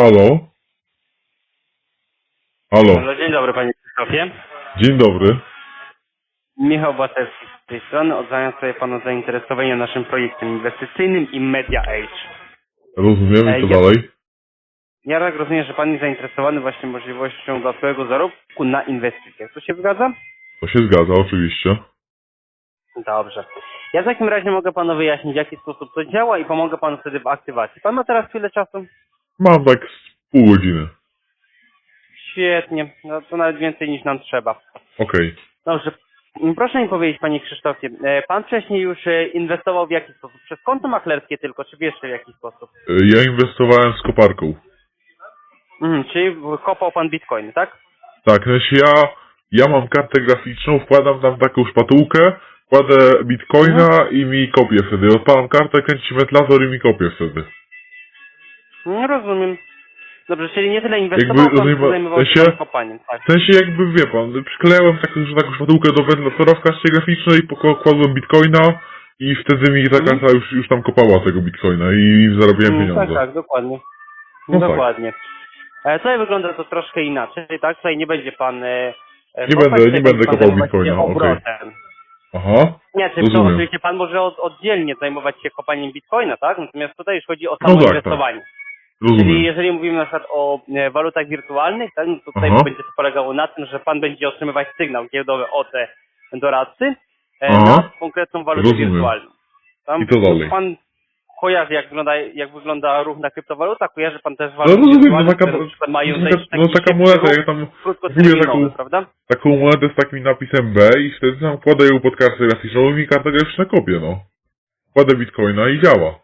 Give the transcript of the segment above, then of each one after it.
Halo? Halo, Halo, dzień dobry panie Krzysztofie. dzień dobry. Michał Baterski z tej strony. Odzwaniam sobie panu zainteresowanie naszym projektem inwestycyjnym i Media Age. Rozumiem, Ej, i co ja- dalej? Ja tak rozumiem, że pan jest zainteresowany właśnie możliwością dodatkowego zarobku na inwestycjach. To się zgadza? To się zgadza, oczywiście. Dobrze. Ja w takim razie mogę panu wyjaśnić, w jaki sposób to działa i pomogę panu wtedy w aktywacji. Pan ma teraz chwilę czasu? Mam tak z pół godziny. Świetnie. No to nawet więcej niż nam trzeba. Okej. Dobrze. Proszę mi powiedzieć, panie Krzysztofie, e, pan wcześniej już e, inwestował w jaki sposób? Przez konto maklerskie tylko, czy jeszcze w jaki sposób? Y, Ja inwestowałem z koparką. Mhm, czyli kopał pan bitcoin, tak? Tak, znaczy ja, ja mam kartę graficzną, wkładam tam taką szpatułkę, kładę bitcoina i mi kopię wtedy. Odpalam kartę, kręci ventilator i mi kopię wtedy. Nie rozumiem. Dobrze, czyli nie tyle inwestował, pan rozumiem, tylko zajmował się się- pan kopaniem, tak? W sensie jakby, wie pan, przyklejałem taką, że taką szpatułkę do wentylatora w graficznej, pokładłem bitcoina i wtedy mi ta Mhm. już, już tam kopała tego bitcoina i zarobiłem Mm, pieniądze. Tak, tak, dokładnie. No tak. dokładnie. E, Tutaj wygląda to troszkę inaczej, tak? Tutaj nie będzie pan... E, e, Nie kopać, będę- nie będę pan kopał zajmować się bitcoina, okej. obrotem. Aha, Nie, czy to Rozumiem. oczywiście pan może od, oddzielnie zajmować się kopaniem bitcoina, tak? Natomiast tutaj już chodzi o No samo tak, inwestowanie. Czyli rozumiem. jeżeli mówimy na przykład o e, walutach wirtualnych, tak, no to tutaj Aha. będzie to polegało na tym, że pan będzie otrzymywać sygnał giełdowy od e, doradcy e, Aha. na konkretną walutę Rozumiem. wirtualną. Tam I co dalej? Pan kojarzy, jak wygląda, jak wygląda ruch na kryptowalutach, kojarzy pan też No waluty rozumiem, no taka, mają no, taka, no taka moneta, ruch, ja tam mówię krótkoterminowy, taką, prawda? taką monetę z takim napisem B i wtedy tam kładę ją pod kartę graficzną i mi kartę graficzna kopie, no. Kładę bitcoina i działa.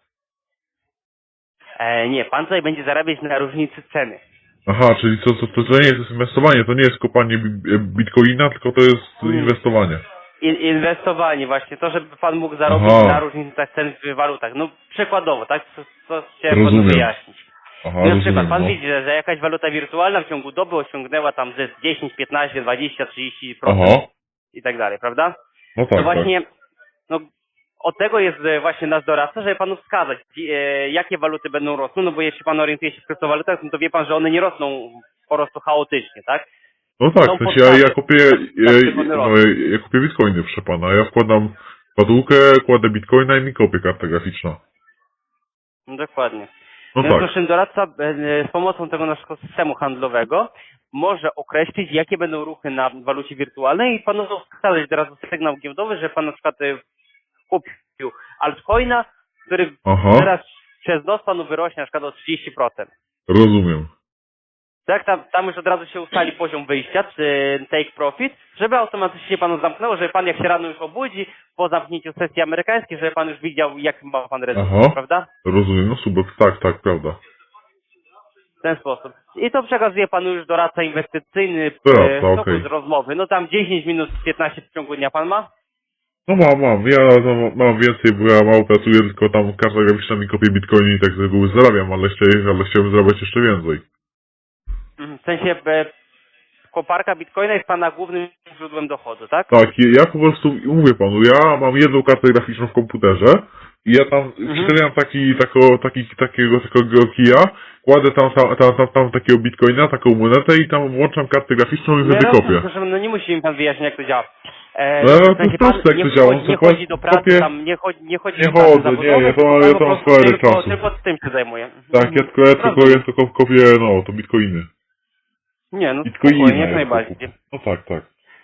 E, nie, pan tutaj będzie zarabiać na różnicy ceny. Aha, czyli co, to, to, to nie jest inwestowanie, to nie jest kopanie bi- bitcoina, tylko to jest inwestowanie. In, inwestowanie właśnie, to żeby pan mógł zarobić Aha. na różnicach cen w walutach. No przykładowo, tak? Co, co chciałem panu Rozumiem. wyjaśnić. Aha, Na przykład rozumiem, pan no. widzi, że, że jakaś waluta wirtualna w ciągu doby osiągnęła tam ze 10, 15, 20, 30% Aha, i tak dalej, prawda? no To tak, właśnie, no od tego jest e, właśnie nasz doradca, żeby panu wskazać, e, jakie waluty będą rosły, no bo jeśli pan orientuje się w kryptowalutach, no to wie pan, że one nie rosną po prostu chaotycznie, tak? tak. No tak, w sensie ja, ja kupię, ja, Tak, tylko one no, rosną. ja, ja kupię bitcoiny, proszę pana, ja wkładam szpatułkę, kładę bitcoina i mi kopie karta graficzna. No, dokładnie. No Więc tak, naszym doradca e, z pomocą tego naszego systemu handlowego może określić, jakie będą ruchy na walucie wirtualnej i panu wskazać od razu sygnał giełdowy, że pan na przykład kupił altcoina, który aha, teraz przez nos panu wyrośnie na przykład o 30%. rozumiem. Tak, tam, tam już od razu się ustali poziom wyjścia, czy take profit, żeby automatycznie panu zamknęło, żeby pan jak się rano już obudzi po zamknięciu sesji amerykańskiej, żeby pan już widział, jak ma pan rezultat, Aha. prawda? Rozumiem, no super, tak, tak, prawda. W ten sposób. I to przekazuje panu już doradca inwestycyjny Doradca, e, w toku okej. z rozmowy. No tam 10 minut, 15 w ciągu dnia pan ma? No mam, mam, ja tam mam więcej, bo ja mało pracuję, tylko tam karta graficzna mi kopie bitcoiny i tak reguły zarabiam, ale, jeszcze, ale chciałbym zarabiać jeszcze więcej. Mhm. W sensie koparka bitcoina jest pana głównym źródłem dochodu, tak? Tak, ja po prostu mówię panu, ja mam jedną kartę graficzną w komputerze i ja tam Mhm. taki, tako, taki, takiego, takiego kija, kładę tam, tam, tam, tam, tam takiego bitcoina, taką monetę i tam włączam kartę graficzną i No, wtedy kopię. no nie musi mi pan wyjaśnić, jak to działa. E, No, to jest proste, jak nie to działa. Nie chodzi do pracy, kopię- tam nie chodzi, nie chodzi Nie do pracy chodzę, zawodowej, nie, nie, to- tylko ja to po mam prostu spory tylko, z tym się zajmuje. Tak, ja tylko, ja tylko, ja tylko kopię, no, to bitcoiny. Nie, no Bitcoiny. spokojnie, jak ja najbardziej. kupuję. No tak, tak.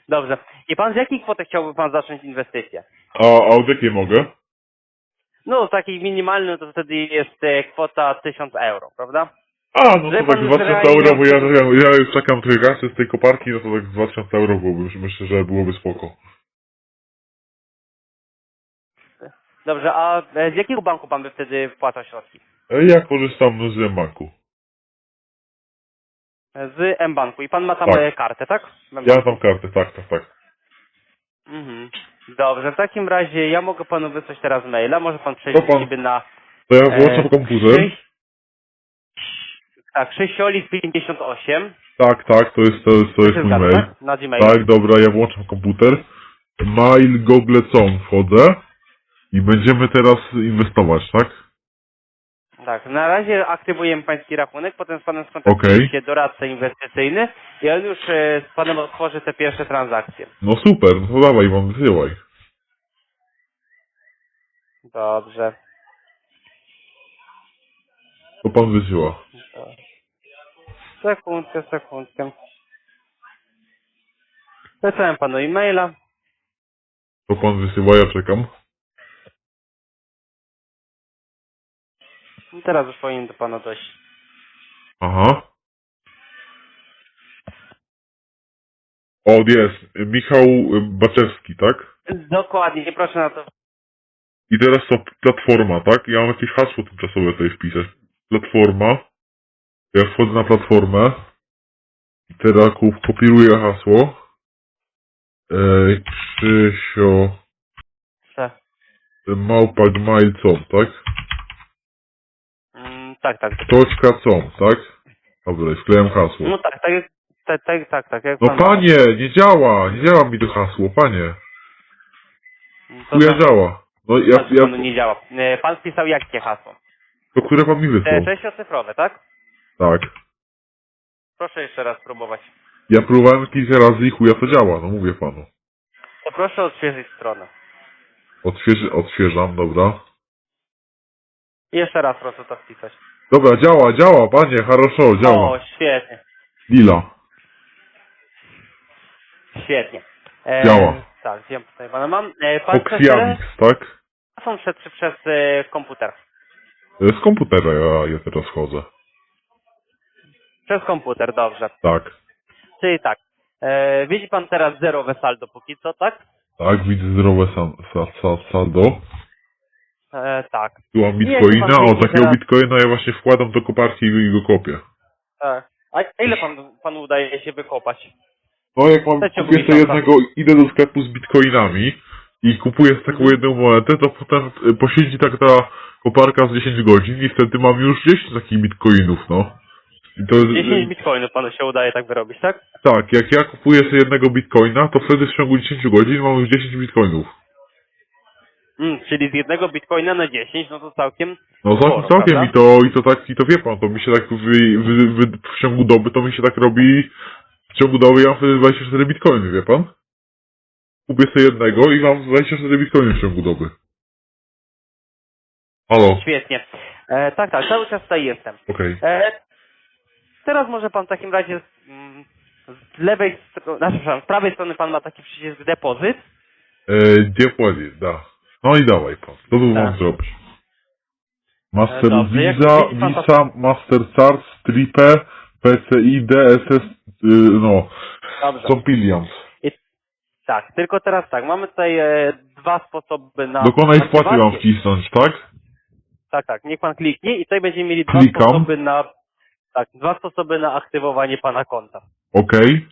Dobrze. I pan z jakiej kwoty chciałby pan zacząć inwestycję? A, a od jakiej mogę? No, taki minimalny to wtedy jest e, kwota 1000 euro, prawda? A, no to tak 2000 wyraźnie- euro, bo ja, ja, ja już czekam trochę kasy z tej koparki, no to tak 2000 euro byłoby, myślę, że byłoby spoko. Dobrze, a e, z jakiego banku pan by wtedy wpłacał środki? E, Ja korzystam z M-Banku. Z M-Banku. I pan ma tam Tak. e, kartę, tak? Ja mam kartę, tak, tak, tak. Mhm. Dobrze, w takim razie ja mogę panu wysłać teraz maila, może pan przejść pan- na To ja włączam E, komputer. Tak, 6 58. Tak, tak, to jest, to jest, to jest mój mail. tak? Na Gmail. Tak, dobra, ja włączam komputer. Mail Google.com wchodzę. I będziemy teraz inwestować, tak? Tak. Na razie aktywujemy pański rachunek, potem z panem skontaktuje Okej. się doradca inwestycyjny i on już e, z panem otworzy te pierwsze transakcje. No super, no to dawaj, wam wysyłaj. Dobrze. To pan wysyła. Sekundkę, sekundkę. Wysłałem panu e-maila. To pan wysyła, ja czekam. I Teraz już powinien do pana dojść. Aha. O, jest. Michał y, Baczewski, tak? Dokładnie, nie proszę na to. I teraz to platforma, tak? Ja mam jakieś hasło tymczasowe tutaj wpisać. Platforma. Ja wchodzę na platformę. I teraz kopiuję hasło. Eee, Krzysio Se. małpa gmail.com, tak? Mm, tak, tak. Toczka com, tak? Dobra, wklejam hasło. No tak, tak, tak, tak, tak, tak jak No pan- panie, nie działa, nie działa mi to hasło, panie. To Chuja znaczy, działa. No ja, znaczy, ja, panu nie działa. E, Pan wpisał jakie hasło? to które pan mi Te wysłał? sześciocyfrowe, tak? Tak. Proszę jeszcze raz spróbować. Ja próbowałem kilka razy i chuja to działa, no mówię panu. To proszę odświeżyć stronę. Odświeży, odświeżam, dobra. I jeszcze raz proszę to wpisać. Dobra, działa, działa, panie, хорошо, działa. O, świetnie, Lila. świetnie. E, Działa. Tak, wiem tutaj pana mam. E, pan przez Oxiamix, tak? telefon przed, czy przez e, komputer? E, Z komputera ja, ja teraz chodzę. Przez komputer, dobrze. Tak. Czyli tak. E, widzi pan teraz zerowe saldo póki co, tak? Tak, widzę zdrowe san, sa, sa, saldo. E, tak. Tu mam bitcoina, pan o widzi takiego teraz- bitcoina ja właśnie wkładam do koparki i go kopię. tak. A ile pan, panu udaje się wykopać? No jak mam, Dajcie kupię sobie jednego, idę do sklepu z bitcoinami i kupuję z taką jedną monetę, to potem y, posiedzi tak ta koparka z 10 godzin i wtedy mam już 10 takich bitcoinów, no. I to, 10 bitcoinów panu się udaje tak wyrobić, tak? tak, jak ja kupuję sobie jednego bitcoina, to wtedy w ciągu 10 godzin mam już 10 bitcoinów. Mm, czyli z jednego bitcoina na 10, no to całkiem No Sporo, całkiem, prawda? i to, i to tak, i to wie pan, to mi się tak wy, wy, wy, w ciągu doby, to mi się tak robi, w ciągu doby ja mam wtedy 24 bitcoiny, wie pan? Kupię sobie jednego i mam 24 bitcoiny w ciągu doby. Halo, świetnie. E, tak, tak, cały czas tutaj jestem. okej. E, teraz może pan w takim razie z, mm, z lewej strony, znaczy, przepraszam, z prawej strony pan ma taki przycisk depozyt. E, depozyt, da. No i dawaj pan, co tu mam Tak. zrobić? Master E, dobrze, jak Visa, widzi pan to- Visa, Mastercard, Stripe, PCI, DSS, y, no, Dobrze. Compilians. Tak, tylko teraz tak, mamy tutaj e, dwa sposoby na Dokonaj wpłaty mam wcisnąć, tak? Tak, tak, niech pan kliknie i tutaj będziemy mieli dwa Klikam. sposoby na tak, dwa sposoby na aktywowanie pana konta. Okej,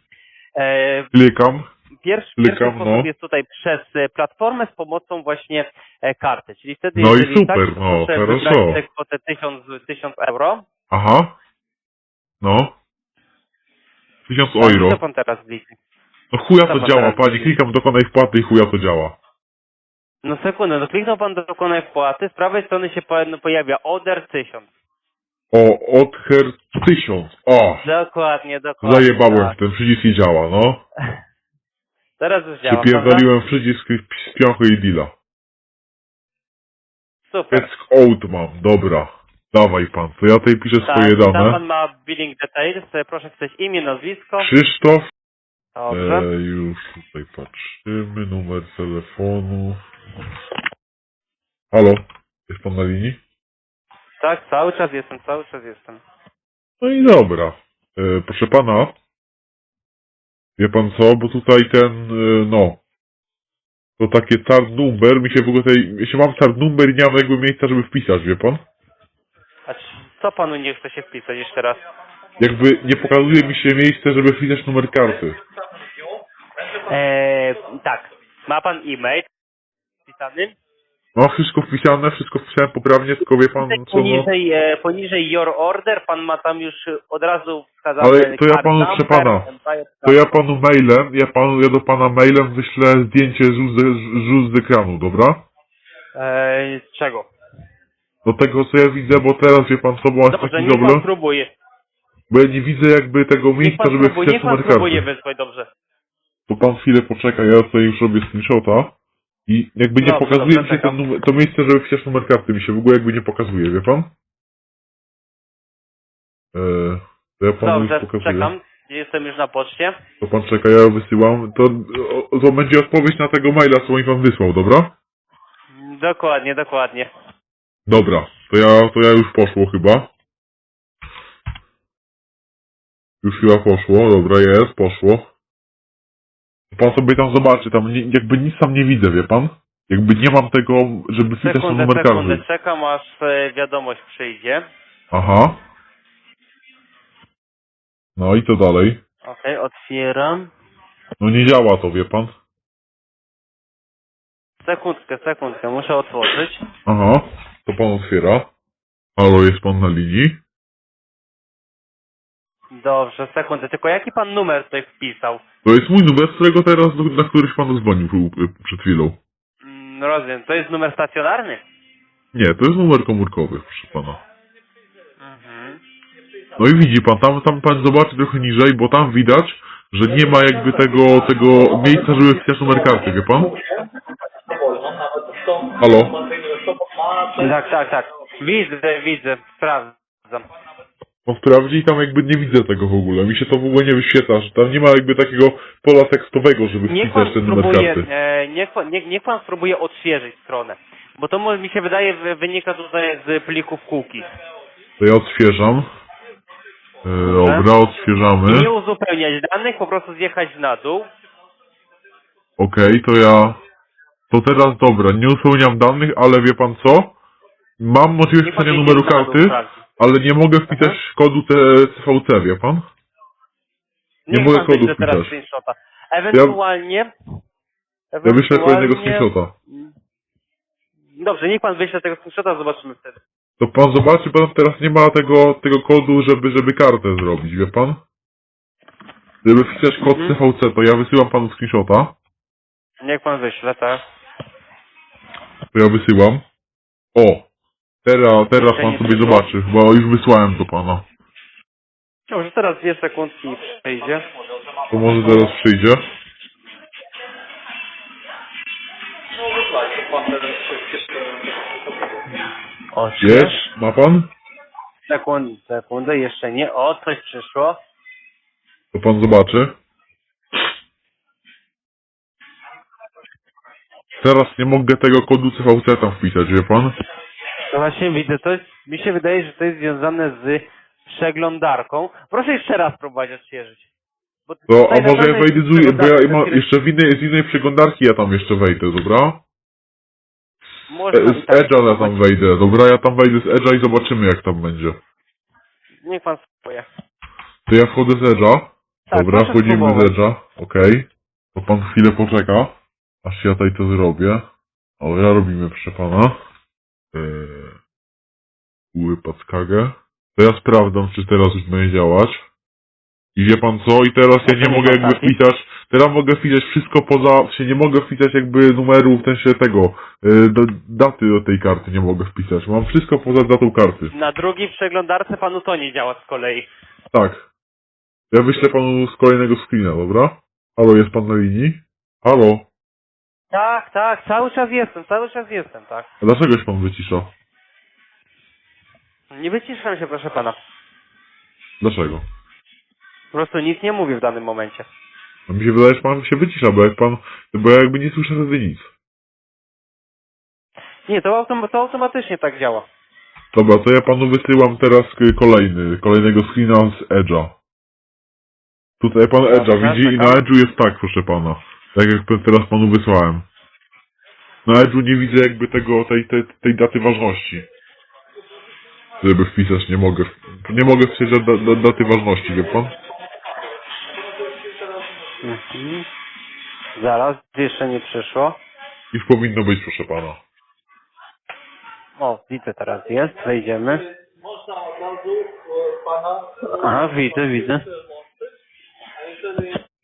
E, klikam. Pierwszy, Klikam, pierwszy sposób no. jest tutaj przez e, platformę z pomocą właśnie e, karty. Czyli wtedy, No i jeżeli super, tak, to no, proszę хорошо. wybrać tę kwotę 1000, 1000 euro. Aha. No. 1000 Tak, euro. Co pan teraz liczy? No chuja co to pan działa, teraz panie. widzi? Klikam dokonaj wpłaty i chuja to działa. No sekundę, no kliknął pan do dokonaj wpłaty, z prawej strony się po- no, pojawia order 1000. O, Other 1000. O, Dokładnie, dokładnie. zajebałem tak. w ten przycisk i działa, no. Teraz już działa, prawda? Przypierdoliłem przycisk z piąchy i deala. Super. Desk out mam, dobra. Dawaj pan, to ja tutaj piszę Tak, swoje tam dane. pan ma billing details, e, proszę wpisać imię, nazwisko. Krzysztof. Dobrze. E, już tutaj patrzymy, numer telefonu. Halo, jest pan na linii? Tak, cały czas jestem, cały czas jestem. No i dobra. E, proszę pana, wie pan co, bo tutaj ten, e, no, to takie card number, mi się w ogóle tutaj, jeśli mam card number i nie mam jakby miejsca, żeby wpisać, wie pan? A co panu nie chce się wpisać jeszcze raz? Jakby nie pokazuje mi się miejsce, żeby wpisać numer karty. Eee, tak. Ma pan e-mail wpisany? No, wszystko wpisane, wszystko wpisałem poprawnie, tylko wie pan co, no. Poniżej, e, poniżej your order pan ma tam już od razu wskazane Ale to ja panu, proszę pana, To ja panu mailem, ja panu, ja do pana mailem wyślę zdjęcie rzut z, z ekranu, dobra? Eee, czego? do tego co ja widzę, bo teraz wie pan co, Dobrze, taki niech pan problem, spróbuje. bo ja nie widzę jakby tego Niech miejsca, pan żeby wpisać niech pan numer spróbuje karty. wysłać, dobrze. To pan chwilę poczeka, ja tutaj już robię screenshota i jakby nie Dobrze, pokazuje dobrze, mi się czekam. ten numer, to miejsce, żeby wpisać numer karty, mi się w ogóle jakby nie pokazuje, wie pan? Eee, to ja panu Dobrze, już pokazuję. czekam. Jestem już na poczcie. To pan czeka, ja wysyłam. To, o, to będzie odpowiedź na tego maila, co mi pan wysłał, dobra? Dokładnie, dokładnie. Dobra, to ja, to ja już poszło chyba. Już chyba poszło, dobra, jest, poszło. Pan sobie tam zobaczy, tam nie, jakby nic tam nie widzę, wie pan? Jakby nie mam tego, żeby wpisać ten Sekundę, numer sekundę, czekam aż e, wiadomość przyjdzie. Aha. No i co dalej? Okej, otwieram. No nie działa to, wie pan? Sekundkę, sekundkę, muszę otworzyć. Aha, to pan otwiera. Halo, jest pan na linii? Dobrze, sekundę. Tylko jaki pan numer tutaj wpisał? To jest mój numer, z którego teraz, na któryś panu dzwonił u- przed chwilą. Mm, rozumiem, to jest numer stacjonarny? Nie, to jest numer komórkowy, proszę pana. Mhm. No i widzi pan, tam, tam pan zobaczy trochę niżej, bo tam widać, że nie ma jakby tego, tego miejsca, żeby wpisać numer karty, wie pan? Halo? Tak, tak, tak. Widzę, widzę, sprawdzam. On sprawdzi i tam jakby nie widzę tego w ogóle. Mi się to w ogóle nie wyświetla, że tam nie ma jakby takiego pola tekstowego, żeby Niech wpisać ten numer spróbuje, karty. e, niech, pan- niech, niech pan spróbuje odświeżyć stronę. Bo to mo- mi się wydaje wy- wynika tutaj z plików cookies. To ja odświeżam. E, dobra, odświeżamy. Nie uzupełniać danych, po prostu zjechać na dół. Okej, to ja... To teraz dobra, nie uzupełniam danych, ale wie pan co? Mam możliwość Niech pan wpisania zjedzie numeru na dół, karty, sprawdzi. Ale nie mogę wpisać kodu T CVC, wie pan? Nie Niech mogę pan kodu wyśle teraz wpisać. screenshota. Ewentualnie... Ja wyślę kolejnego screenshota. Dobrze, niech pan wyśle tego screenshota, zobaczymy wtedy. To pan zobaczy, pan teraz nie ma tego, tego kodu, żeby, żeby kartę zrobić, wie pan? Żeby wpisać kod Mhm. CVC, to ja wysyłam panu screenshota. Niech pan wyśle, tak? To ja wysyłam. O! Teraz, teraz pan sobie zobaczy, bo już wysłałem to pana. Dobrze, teraz dwie sekundki i przyjdzie. To może zaraz przyjdzie. Ośmiesz. Jest? Ma pan? Sekundę, sekundę, jeszcze nie. O, coś przyszło. To pan zobaczy. Teraz nie mogę tego kodu CVC tam wpisać, wie pan? No właśnie widzę, to jest, mi się wydaje, że to jest związane z przeglądarką. Proszę jeszcze raz próbować odświeżyć. Bo To, a tutaj na może ja wejdę z, bo ja ma, jeszcze w innej, z innej przeglądarki ja tam jeszcze wejdę, dobra? Można E, i Z tak Edge'a ja tam spróbować. wejdę, dobra? Ja tam wejdę z Edge'a i zobaczymy jak tam będzie. Niech pan spróbuje. To ja wchodzę z Edge'a. Tak, Dobra, proszę wchodzimy z spróbować. Edge'a, okej. To pan chwilę poczeka, aż ja tutaj to zrobię. O, ja robimy, proszę pana. Eee, Łypackagę. To ja sprawdzam, czy teraz już będzie działać. I wie pan co? I teraz ja nie mogę jakby wpisać, teraz mogę wpisać wszystko poza, się nie mogę wpisać jakby numeru, w sensie tego, yy, do, daty do tej karty nie mogę wpisać. Mam wszystko poza datą karty. Na drugiej przeglądarce panu to nie działa z kolei. Tak. Ja wyślę panu z kolejnego screena, dobra? Halo, jest pan na linii? Halo? Tak, tak, cały czas jestem, cały czas jestem, tak. A dlaczegoś pan wycisza? Nie wyciszam się, proszę pana. Dlaczego? Po prostu nic nie mówię w danym momencie. No mi się wydaje, że pan się wycisza, bo jak pan, bo ja jakby nie słyszę wtedy nic. Nie, to, autom to automatycznie tak działa. Dobra, to ja panu wysyłam teraz kolejny, kolejnego screena z Edge'a. Tutaj pan Edge'a widzi i na. Edge'u jest tak, proszę pana. Tak jak teraz panu wysłałem. Na Edge'u nie widzę jakby tego, tej, tej, tej daty ważności. Żeby wpisać, nie mogę. Nie mogę wpisać da, da, daty ważności, wie pan? Mhm. Zaraz, jeszcze nie przyszło. Już powinno być, proszę pana. O, widzę teraz jest, wejdziemy. Można od razu pana. Aha, widzę, widzę.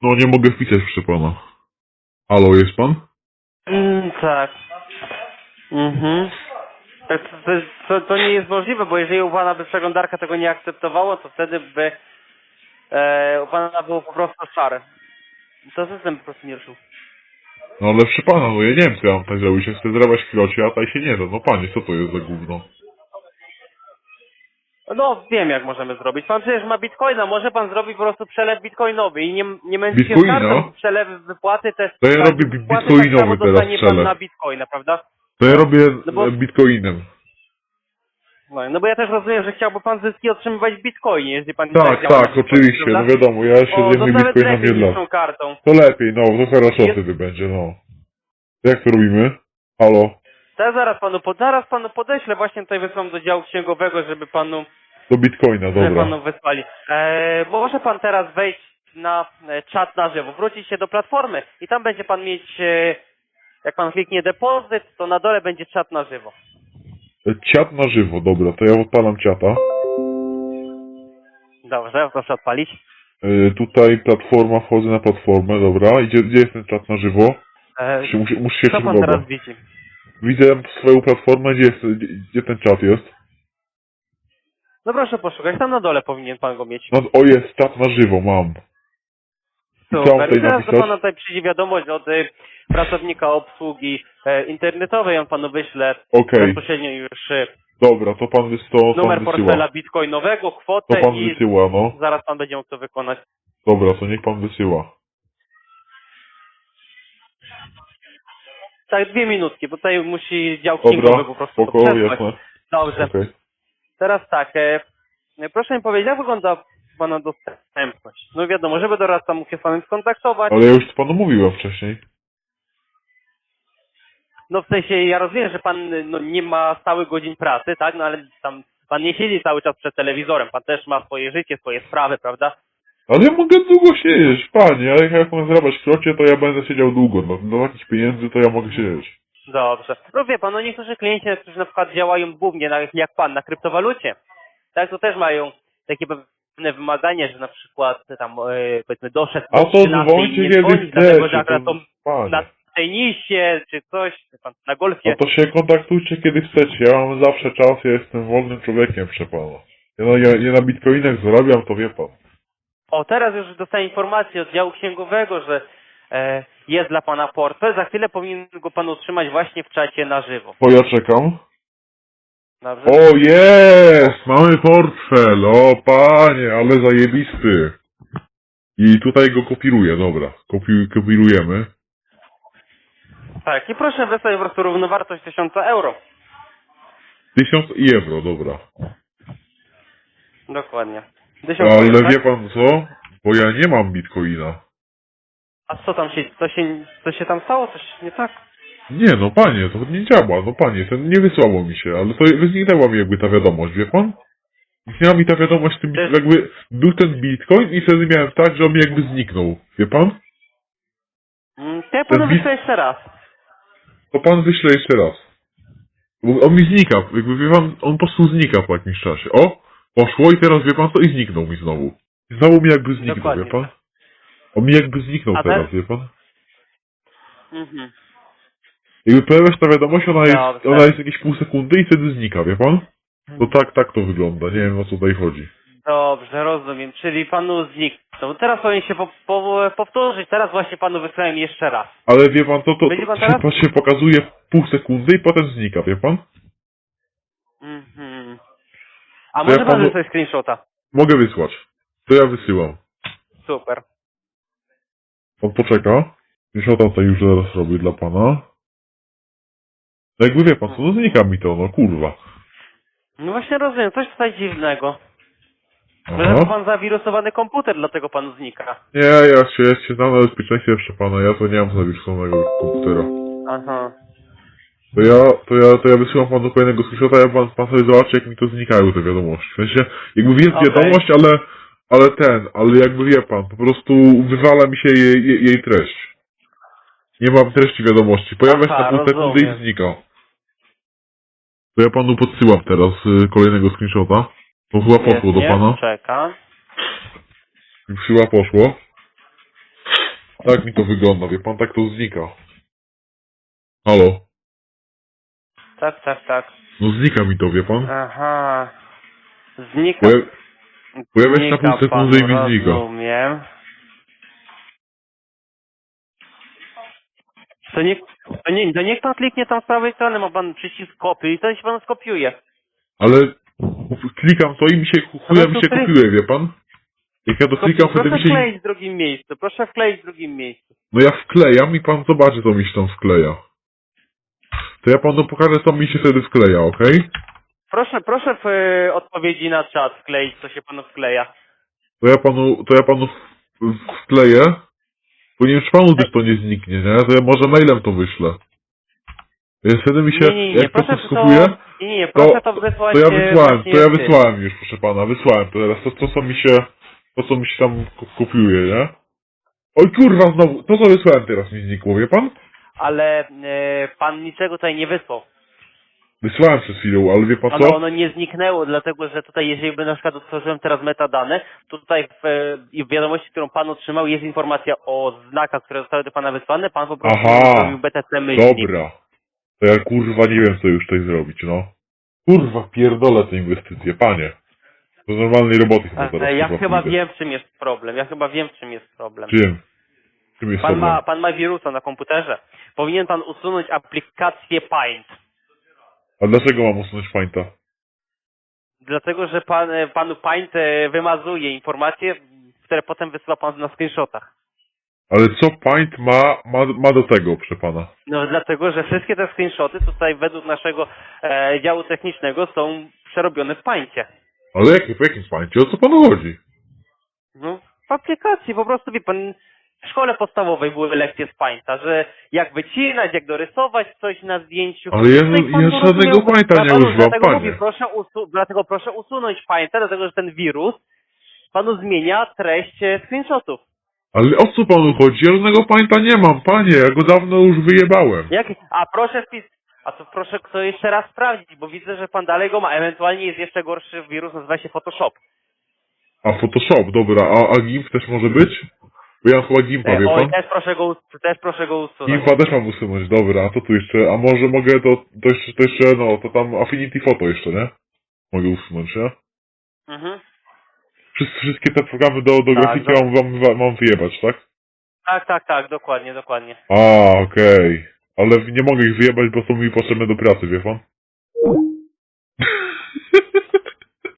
No nie mogę wpisać, proszę pana. Halo, jest pan? Mm, tak. Mhm. To, to, to, to nie jest możliwe, bo jeżeli u pana by przeglądarka tego nie akceptowała, to wtedy by e, u pana było po prostu szare. To system po prostu nie ruszył. No ale przy pana, no ja nie wiem co ja mam tak zrobić, ja chcę zrywać krocie, a taj się nie da. No panie, co to jest za gówno? No, wiem jak możemy zrobić. Pan przecież ma bitcoina, może pan zrobić po prostu przelew bitcoinowy i nie, nie będzie się Bitcoina? skarżał, przelewy, wypłaty te... To ja tak, robię bi- wypłaty bitcoinowy tak samo teraz dostanie pan przelew. na bitcoina, prawda? To ja robię No bo- e, bitcoinem. No, no bo ja też rozumiem, że chciałby pan zyski otrzymywać w bitcoinie, jeżeli pan Tak, działa na tak, bitcoinie, oczywiście, no prawda? wiadomo, ja się O, z no jednym nawet bitcoinem lepiej nie niż dla. tą kartą. To lepiej, no, to хорошо Jest- wtedy będzie, no. Jak to robimy? Halo? Ja zaraz panu, pod, zaraz panu podeślę, właśnie tutaj wysłam do działu księgowego, żeby panu, Do bitcoina, żeby dobra. panu wysłali. E, może pan teraz wejść na e, czat na żywo, wrócić się do platformy i tam będzie pan mieć, e, jak pan kliknie depozyt, to na dole będzie czat na żywo. E, Ciat na żywo, dobra, to ja odpalam ciata. Dobrze, proszę odpalić. E, tutaj platforma, wchodzę na platformę, dobra. Gdzie, gdzie jest ten czat na żywo? E, muszę, muszę się co pan teraz widzi? Widzę swoją platformę, gdzie, jest, gdzie, ten czat jest? No proszę poszukać, tam na dole powinien pan go mieć. No, o jest, czat na żywo, mam. Super. I teraz do pana tutaj przyjdzie wiadomość od y, pracownika obsługi e, internetowej, on panu wyśle Okej, bezpośrednio już y, dobra, to pan, wys, to, to numer pan portfela wysyła. bitcoinowego, To kwotę pan i wysyła, no. zaraz pan będzie mógł to wykonać. Dobra, to niech pan wysyła. Tak, dwie minutki, bo tutaj musi dział księgowy po prostu spoko, jasne. Dobrze. Okej. Teraz tak, e, proszę mi powiedzieć, jak wygląda pana dostępność? No wiadomo, żeby doradca mógł się z panem skontaktować, Ale ja już panu mówiłem wcześniej. No w sensie ja rozumiem, że pan no, nie ma stałych godzin pracy, tak? No ale tam pan nie siedzi cały czas przed telewizorem, pan też ma swoje życie, swoje sprawy, prawda? Ale ja mogę długo siedzieć, panie, ale jak mam zarabiać krocie, to ja będę siedział długo. No, do takich pieniędzy to ja mogę siedzieć. Dobrze. No wie pan, no niektórzy klienci, którzy na przykład działają głównie na, jak pan na kryptowalucie, tak, to też mają takie pewne wymagania, że na przykład tam e, powiedzmy do 16 A to dzwońcie kiedy dlatego że chcecie, akurat to na tenisie czy coś, pan, na golfie. No to się kontaktujcie kiedy chcecie, ja mam zawsze czas, ja jestem wolnym człowiekiem, proszę pana. Ja, no, ja, ja na bitcoinach zarabiam, to wie pan. O, teraz już dostaję informację od działu księgowego, że e, jest dla pana portfel. Za chwilę powinien go pan otrzymać właśnie w czacie na żywo. To ja czekam. Dobrze? O jest! Mamy portfel! O panie, ale zajebisty. I tutaj go kopiruję, dobra. Kopi, kopirujemy. Tak, i proszę wysłać po prostu równowartość 1000 euro. 1000 i euro, dobra. Dokładnie. 1000 Ale euro, tak? wie pan co? Bo ja nie mam bitcoina. A co tam się, co się, co się tam stało? Coś nie tak? Nie no panie, to nie działa, no panie, ten nie wysłało mi się, ale to zniknęła mi jakby ta wiadomość, wie pan? Zniknęła mi ta wiadomość, tym, jakby był ten bitcoin i wtedy miałem tak, że on mi jakby zniknął, wie pan? Mm, To ja panu Ten wyślę jeszcze raz. To pan wyśle jeszcze raz. Bo on mi znika, jakby wie pan, on po prostu znika po jakimś czasie. O, poszło i teraz wie pan co i zniknął mi znowu. Znowu mi jakby zniknął, Dokładnie. wie pan? On mi jakby zniknął A teraz, teraz? wie pan? Mhm. Jakby pojawia się ta wiadomość, ona jest, Dobrze. ona jest jakieś pół sekundy i wtedy znika, wie pan? To tak, tak to wygląda, nie wiem o co tutaj chodzi. Dobrze, rozumiem. Czyli panu zniknął. Teraz powinien się po, po, powtórzyć. Teraz właśnie panu wysłałem jeszcze raz. Ale wie pan, to, to, Będzie pan to teraz? się pokazuje pół sekundy i potem znika, wie pan? Mhm. A To może ja pan panu- wysłać screenshota? Mogę wysłać. To ja wysyłam. Super. Pan poczeka. O to już zaraz robię dla pana. No jakby wie pan co, no znika mi to, no kurwa. No właśnie rozumiem, coś tutaj dziwnego. Może Aha. ma pan zawirusowany komputer, dlatego panu znika. Nie, ja się, ja się znam na bezpieczeństwie, proszę pana, ja to nie mam zawieszonego komputera. Aha. To ja, to ja, to ja wysyłam panu kolejnego screenshota, ja pan, pan sobie zobaczy, jak mi to znikają te wiadomości. W sensie, jakby jest Okej. wiadomość, ale, ale ten, ale jakby wie pan, po prostu wywala mi się jej, jej, jej treść. Nie mam treści wiadomości. Pojawia się na pół sekundy i znika. To ja panu podsyłam teraz y, kolejnego screenshota. To chyba poszło do pana. Czeka. Chyba poszło. Tak mi to wygląda, wie pan, tak to znika. Halo? Tak, tak, tak. No znika mi to, wie pan? Aha. Znika. Poja pojawia się na znika pół sekundy i mi znika. Rozumiem. To niech, to, nie, to niech pan kliknie tam z prawej strony, ma pan przycisk kopiuj i to się pan skopiuje. Ale klikam to i mi się chuja No to mi się kopiuje, wie pan? Jak ja to klikam, wtedy proszę mi się... wkleić w drugim miejscu, proszę wkleić w drugim miejscu. No ja wklejam i pan zobaczy, co mi się tam wkleja. To ja panu pokażę, co mi się wtedy wkleja, okej? Proszę, proszę w e, odpowiedzi na czat wkleić, co się panu wkleja. To ja panu, to ja panu w- wkleję. Czy panu też to nie zniknie, nie? To ja może mailem to wyślę. Więc wtedy mi się, Nie, nie, nie, jak to proszę skopiuję, to, nie, nie, proszę to, wysłać to ja e, wysłałem, właśnie to ja wysłałem już, proszę pana, wysłałem to teraz, to, to co mi się, to co mi się tam ko- kopiuje, nie? Oj kurwa, znowu, to co wysłałem teraz mi znikło, wie pan? Ale e, pan niczego tutaj nie wysłał. Wysłałem przed chwilą, ale wie pan co? ono nie zniknęło, dlatego że tutaj, jeżeli by na przykład otworzyłem teraz metadane, to tutaj w, e, w wiadomości, którą pan otrzymał, jest informacja o znakach, które zostały do pana wysłane. Pan po prostu Aha, zrobił BTC myślnik. Dobra. To ja kurwa nie wiem, co już tutaj zrobić, no. Kurwa, pierdolę te inwestycje, panie. Do normalnej roboty chyba teraz E, Ja chyba pójdę. wiem, w czym jest problem. Ja chyba wiem, w czym jest problem. Czym? Pan ma, pan ma wirusa na komputerze. Powinien pan usunąć aplikację Paint. A dlaczego mam usunąć Painta? Dlatego, że pan, e, panu Paint e, wymazuje informacje, które potem wysyła pan na screenshotach. Ale co Paint ma, ma, ma do tego, proszę pana? No dlatego, że wszystkie te screenshoty tutaj według naszego e, działu technicznego są przerobione w Paincie. Ale jakie, w jakim Paincie? O co panu chodzi? No, w aplikacji po prostu, wie pan, w szkole podstawowej były lekcje z Painta, że jak wycinać, jak dorysować coś na zdjęciu. Ale ja- No pan ja to żadnego rozumiał, Painta nie panu używam, dlatego panie. Proszę usu- dlatego proszę usunąć Painta, dlatego że ten wirus panu zmienia treść e, screenshotów. Ale o co panu chodzi? Ja żadnego Painta nie mam, panie, ja go dawno już wyjebałem. Jak, a proszę wpis, a to proszę kto jeszcze raz sprawdzić, bo widzę, że pan dalej go ma. Ewentualnie jest jeszcze gorszy wirus, nazywa się Photoshop. A Photoshop, dobra, a, a GIMP też może być? Bo ja chyba GIMPa, E, wie oj, pan? też proszę go, us- też proszę go usunąć. GIMPa też mam usunąć, dobra, a to tu jeszcze, a może mogę to, to jeszcze, to jeszcze, no, to tam Affinity Photo jeszcze, nie? Mogę usunąć, nie? Mhm. Wszystkie, wszystkie te programy do, do Tak, grafiki no. mam, mam, mam wyjebać, tak? Tak, tak, tak, dokładnie, dokładnie. A, okej. Ale nie mogę ich wyjebać, bo są mi potrzebne do pracy, wie pan?